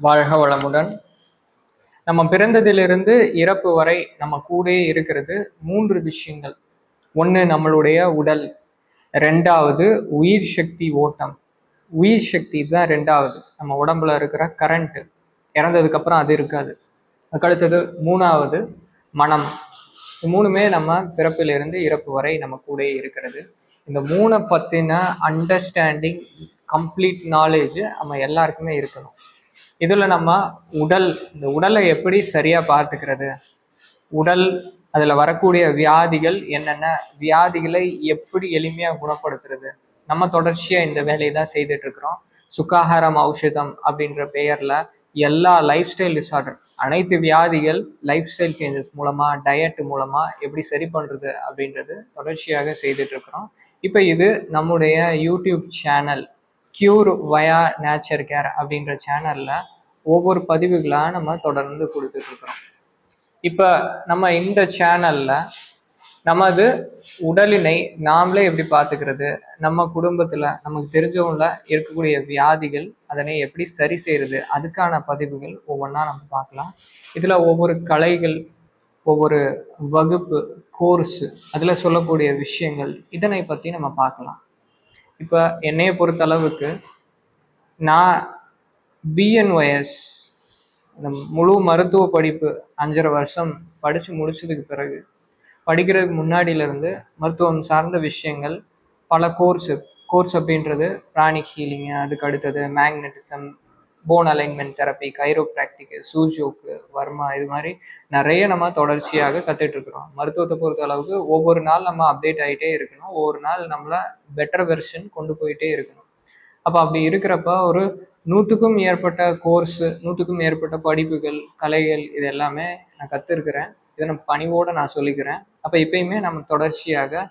வாழ்க வளமுடன். நம்ம பிறந்ததிலிருந்து இறப்பு வரை நம்ம கூடயே இருக்கிறது மூன்று விஷயங்கள். ஒன்று நம்மளுடைய உடல் ரெண்டாவது உயிர் சக்தி ஓட்டம். உயிர் சக்தி தான் ரெண்டாவது. நம்ம உடம்புல இருக்கிற கரண்ட்டு இறந்ததுக்கப்புறம் அது இருக்காது. அதுக்கடுத்தது மூணாவது மனம். இது மூணுமே நம்ம பிறப்பிலிருந்து இறப்பு வரை நம்ம கூடயே இருக்கிறது. இந்த மூணை பற்றின அண்டர்ஸ்டாண்டிங் கம்ப்ளீட் நாலேஜ் நம்ம எல்லாருக்குமே இருக்கணும். இதில் நம்ம உடல் இந்த உடலை எப்படி சரியாக பார்த்துக்கிறது? உடல் அதில் வரக்கூடிய வியாதிகள் என்னென்ன? வியாதிகளை எப்படி எளிமையாக குணப்படுத்துறது? நம்ம தொடர்ச்சியாக இந்த வேலையை தான் செய்துட்டு இருக்கிறோம் சுகாதாரம் ஔஷதம் அப்படின்ற பெயரில் எல்லா லைஃப் ஸ்டைல் டிசார்டர் அனைத்து வியாதிகள் லைஃப் ஸ்டைல் சேஞ்சஸ் மூலமாக டயட் மூலமாக எப்படி சரி பண்ணுறது அப்படின்றது தொடர்ச்சியாக செய்துட்ருக்குறோம். இப்போ இது நம்முடைய YouTube channel cure via nature care அப்படின்ற சேனலில் ஒவ்வொரு பதிவுகளாக நம்ம தொடர்ந்து கொடுத்துட்ருக்குறோம். இப்போ நம்ம இந்த சேனலில் நமது உடலினை நாமளே எப்படி பார்த்துக்கிறது நம்ம குடும்பத்தில் நமக்கு தெரிஞ்சவங்கள இருக்கக்கூடிய வியாதிகள் அதனை எப்படி சரி செய்கிறது அதுக்கான பதிவுகள் ஒவ்வொன்றா நம்ம பார்க்கலாம். இதில் ஒவ்வொரு கலைகள் ஒவ்வொரு வகுப்பு கோர்ஸு அதில் சொல்லக்கூடிய விஷயங்கள் இதனை பற்றி நம்ம பார்க்கலாம். இப்போ என்னையை பொறுத்தளவுக்கு நான் பிஎன்ஒஎஸ் இந்த முழு மருத்துவ படிப்பு அஞ்சரை வருஷம் படித்து முடிச்சதுக்கு பிறகு படிக்கிறதுக்கு முன்னாடியிலேருந்து மருத்துவம் சார்ந்த விஷயங்கள் பல கோர்ஸு கோர்ஸ் அப்படின்றது பிராணிக் ஹீலிங்கு அதுக்கு அடுத்தது magnetism bone alignment therapy chiropractic sujok Verma இது மாதிரி நிறைய நம்ம தொடர்ச்சியாக கற்றுட்டு இருக்கிறோம். மருத்துவத்தை பொறுத்த அளவுக்கு ஒவ்வொரு நாள் நம்ம அப்டேட் ஆகிட்டே இருக்கணும். ஒவ்வொரு நாள் நம்மளை பெட்டர் வெர்ஷன் கொண்டு போயிட்டே இருக்கணும். அப்போ அப்படி இருக்கிறப்ப ஒரு நூற்றுக்கும் மேற்பட்ட கோர்ஸு நூற்றுக்கும் மேற்பட்ட படிப்புகள் கலைகள் இது எல்லாமே நான் கற்றுருக்குறேன் இதை நான் பணிவோடு நான் சொல்லிக்கிறேன். அப்போ இப்பயுமே நம்ம தொடர்ச்சியாக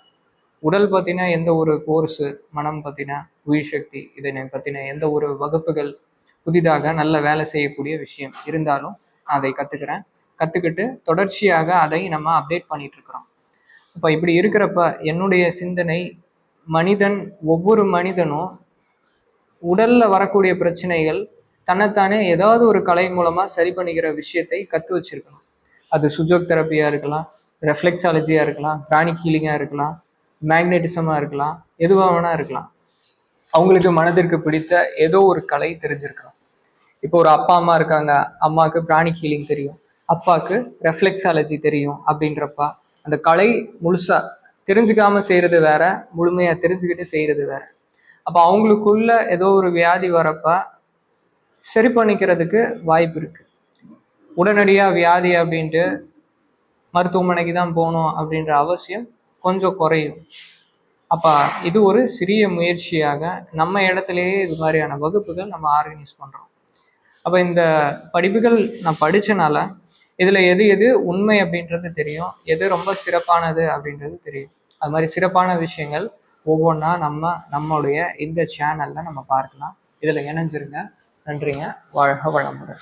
உடல் பற்றின எந்த ஒரு கோர்ஸு மனம் பற்றின உயிர் சக்தி இதை பற்றின எந்த ஒரு வகுப்புகள் புதிதாக நல்ல வேலை செய்யக்கூடிய விஷயம் இருந்தாலும் நான் அதை கற்றுக்கிறேன் கற்றுக்கிட்டு தொடர்ச்சியாக அதை நம்ம அப்டேட் பண்ணிகிட்ருக்குறோம் இப்போ இப்படி இருக்கிறப்ப என்னுடைய சிந்தனை மனிதன் ஒவ்வொரு மனிதனும் உடல்ல வரக்கூடிய பிரச்சனைகள் தன்னைத்தானே ஏதாவது ஒரு கலை மூலமா சரி பண்ணிக்கிற விஷயத்தை கற்று வச்சிருக்கணும். அது சுஜோக் தெரப்பியா இருக்கலாம் ரெஃப்ளெக்ஸாலஜியா இருக்கலாம் பிராணிக் ஹீலிங்கா இருக்கலாம் மேக்னெட்டிசமா இருக்கலாம் எதுவாக வேணா இருக்கலாம். அவங்களுக்கு மனதிற்கு பிடித்த ஏதோ ஒரு கலை தெரிஞ்சிருக்கலாம் இப்போ ஒரு அப்பா அம்மா இருக்காங்க அம்மாவுக்கு பிராணிக் ஹீலிங் தெரியும் அப்பாவுக்கு ரெஃப்ளெக்ஸாலஜி தெரியும் அப்படின்றப்ப அந்த கலை முழுசா தெரிஞ்சுக்காம செய்யறது வேற முழுமையா தெரிஞ்சுக்கிட்டு செய்யறது வேற. அப்போ அவங்களுக்குள்ள ஏதோ ஒரு வியாதி வரப்ப சரி பண்ணிக்கிறதுக்கு வாய்ப்பு இருக்கு. உடனடியாக வியாதி அப்படின்ட்டு மருத்துவமனைக்கு தான் போகணும் அப்படின்ற அவசியம் கொஞ்சம் குறையும். அப்போ இது ஒரு சிறிய முயற்சியாக நம்ம இடத்துலையே இது மாதிரியான வகுப்புகள் நம்ம ஆர்கனைஸ் பண்ணுறோம் அப்போ இந்த படிப்புகள் நான் படித்தனால இதில் எது எது உண்மை அப்படின்றது தெரியும் எது ரொம்ப சிறப்பானது அப்படின்றது தெரியும். அது மாதிரி சிறப்பான விஷயங்கள் ஒவ்வொன்றா நம்ம நம்மளுடைய இந்த சேனலில் நம்ம பார்க்கலாம். இதில் இணைஞ்சிருங்க. நன்றிங்க. வாழ்க வளமுடன்.